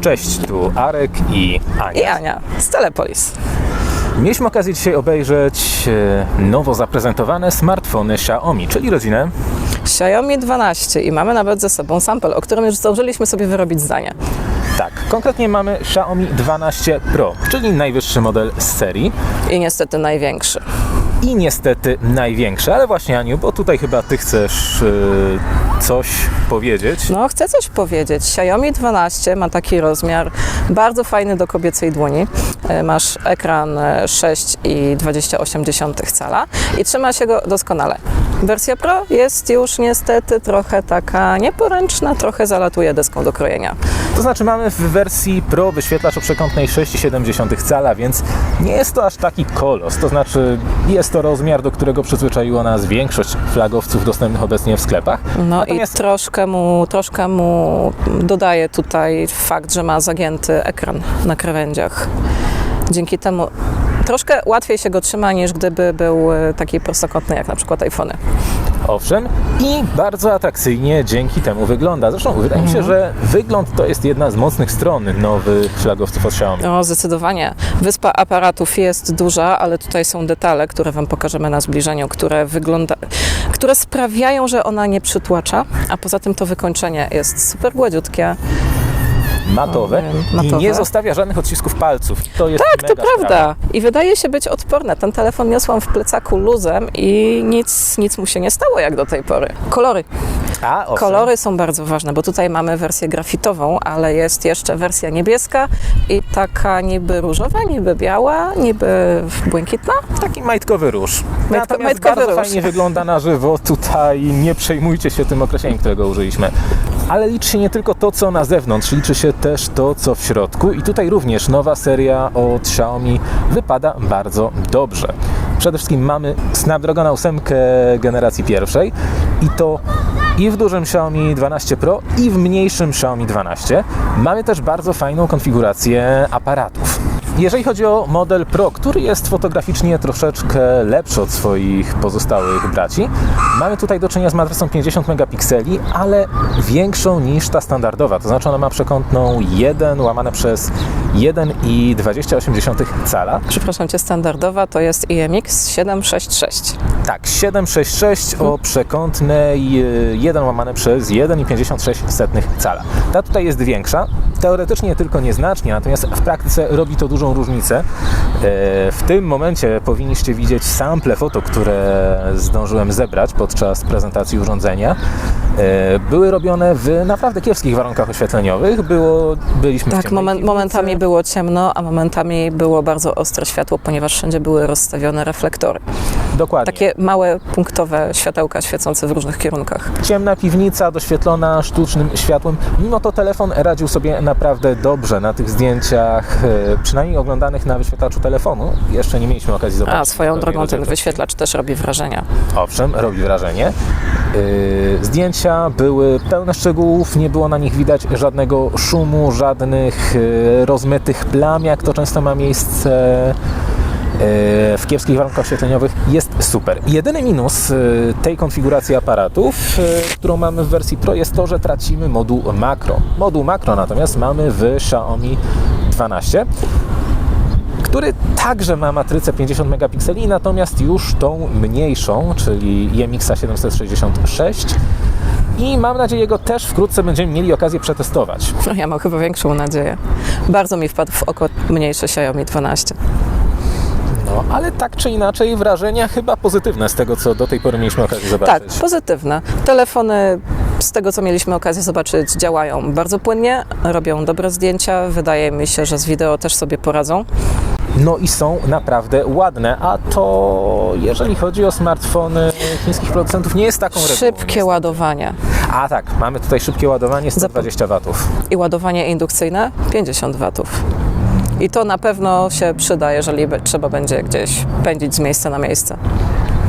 Cześć, tu Arek i Ania. I Ania z Telepolis. Mieliśmy okazję dzisiaj obejrzeć e, nowo zaprezentowane smartfony Xiaomi, czyli rodzinę. Xiaomi 12 i mamy nawet ze sobą sample, o którym już zdążyliśmy sobie wyrobić zdanie. Tak, konkretnie mamy Xiaomi 12 Pro, czyli najwyższy model z serii I niestety największy. I niestety największy. Ale właśnie Aniu, bo tutaj chyba Ty chcesz e, coś powiedzieć. No, chcę coś powiedzieć. Xiaomi 12 ma taki rozmiar bardzo fajny do kobiecej dłoni. E, Masz ekran e, 6,28 cala i trzyma się go doskonale. Wersja Pro jest już niestety trochę taka nieporęczna, trochę zalatuje deską do krojenia. To znaczy mamy w wersji Pro wyświetlacz o przekątnej 6,7 cala, więc nie jest to aż taki kolos. To znaczy jest to rozmiar, do którego przyzwyczaiło nas większość flagowców dostępnych obecnie w sklepach. No Natomiast- i troszkę mu, troszkę mu dodaje tutaj fakt, że ma zagięty ekran na krawędziach. Dzięki temu troszkę łatwiej się go trzyma niż gdyby był e, taki prostokątny jak na przykład iPhony. Owszem, i bardzo atrakcyjnie dzięki temu wygląda. Zresztą wydaje mi się, że wygląd to jest jedna z mocnych stron nowych flagowców od Xiaomi. O, zdecydowanie. Wyspa aparatów jest duża, ale tutaj są detale, które Wam pokażemy na zbliżeniu, które wygląda, które sprawiają, że ona nie przytłacza, a poza tym to wykończenie jest super gładziutkie. Matowe, O, wiem, i nie zostawia żadnych odcisków palców. To jest Tak, to prawda. sprawa. I wydaje się być odporne. Ten telefon niosłam w plecaku luzem i nic, nic mu się nie stało jak do tej pory. Kolory. A, owszem. Kolory są bardzo ważne, bo tutaj mamy wersję grafitową, ale jest jeszcze wersja niebieska i taka niby różowa, niby biała, niby błękitna. Taki majtkowy róż. Natomiast majtkowy bardzo róż. fajnie wygląda na żywo. Tutaj nie przejmujcie się tym określeniem, którego użyliśmy. Ale liczy się nie tylko to, co na zewnątrz, liczy się też to, co w środku. I tutaj również nowa seria od Xiaomi wypada bardzo dobrze. Przede wszystkim mamy Snapdragon 8 generacji pierwszej i to i w dużym Xiaomi 12 Pro, i w mniejszym Xiaomi 12. Mamy też bardzo fajną konfigurację aparatów. Jeżeli chodzi o model Pro, który jest fotograficznie troszeczkę lepszy od swoich pozostałych braci, mamy tutaj do czynienia z matrysą 50 megapikseli, ale większą niż ta standardowa. To znaczy ona ma przekątną 1 łamane przez 1,28 cala. Przepraszam cię, standardowa to jest IMX 766. Tak, 766 o przekątnej y, 1 łamane przez 1,56 cala. Ta tutaj jest większa, teoretycznie tylko nieznacznie, natomiast w praktyce robi to dużą różnicę. E, W tym momencie powinniście widzieć sample foto, które zdążyłem zebrać podczas prezentacji urządzenia. E, Były robione w naprawdę kiepskich warunkach oświetleniowych. Było, byliśmy w Tak, moment, piwnicy. momentami było ciemno, a momentami było bardzo ostre światło, ponieważ wszędzie były rozstawione reflektory. Dokładnie. Takie małe punktowe światełka świecące w różnych kierunkach. Ciemna piwnica doświetlona sztucznym światłem. Mimo to telefon radził sobie naprawdę dobrze na tych zdjęciach, e, przynajmniej oglądanych na wyświetlaczu telefonu. Jeszcze nie mieliśmy okazji zobaczyć. A swoją drogą ten wyświetlacz też robi wrażenie. Owszem, robi wrażenie. Yy, Zdjęcia były pełne szczegółów, nie było na nich widać żadnego szumu, żadnych yy, rozmytych plam, jak to często ma miejsce w kiepskich warunkach oświetleniowych. Jest super. Jedyny minus yy, tej konfiguracji aparatów, yy, którą mamy w wersji Pro, jest to, że tracimy moduł makro. Moduł makro natomiast mamy w Xiaomi 12 który także ma matrycę 50 megapikseli, natomiast już tą mniejszą, czyli IMX 766. I mam nadzieję, go też wkrótce będziemy mieli okazję przetestować. No, ja mam chyba większą nadzieję. Bardzo mi wpadł w oko mniejszy Xiaomi 12. No, ale tak czy inaczej, wrażenia chyba pozytywne z tego, co do tej pory mieliśmy okazję Tak, zobaczyć. pozytywne. Telefony, z tego co mieliśmy okazję zobaczyć, działają bardzo płynie, robią dobre zdjęcia. Wydaje mi się, że z wideo też sobie poradzą. No i są naprawdę ładne, a to jeżeli chodzi o smartfony chińskich producentów, nie jest taką regułą. Szybkie niestety. ładowanie A tak, mamy tutaj szybkie ładowanie 120 watów. i ładowanie indukcyjne 50 watów. I to na pewno się przyda, jeżeli trzeba będzie gdzieś pędzić z miejsca na miejsce.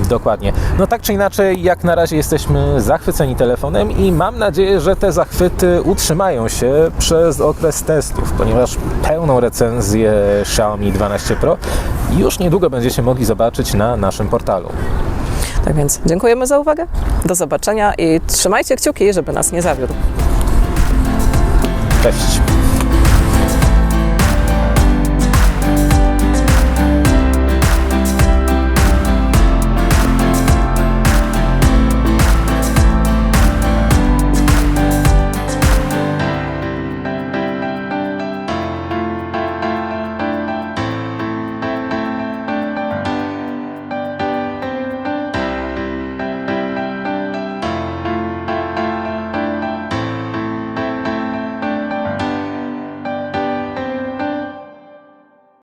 Dokładnie. No tak czy inaczej, jak na razie jesteśmy zachwyceni telefonem i mam nadzieję, że te zachwyty utrzymają się przez okres testów, ponieważ pełną recenzję Xiaomi 12 Pro już niedługo będziecie mogli zobaczyć na naszym portalu. Tak więc dziękujemy za uwagę. Do zobaczenia i trzymajcie kciuki, żeby nas nie zawiódł. Cześć!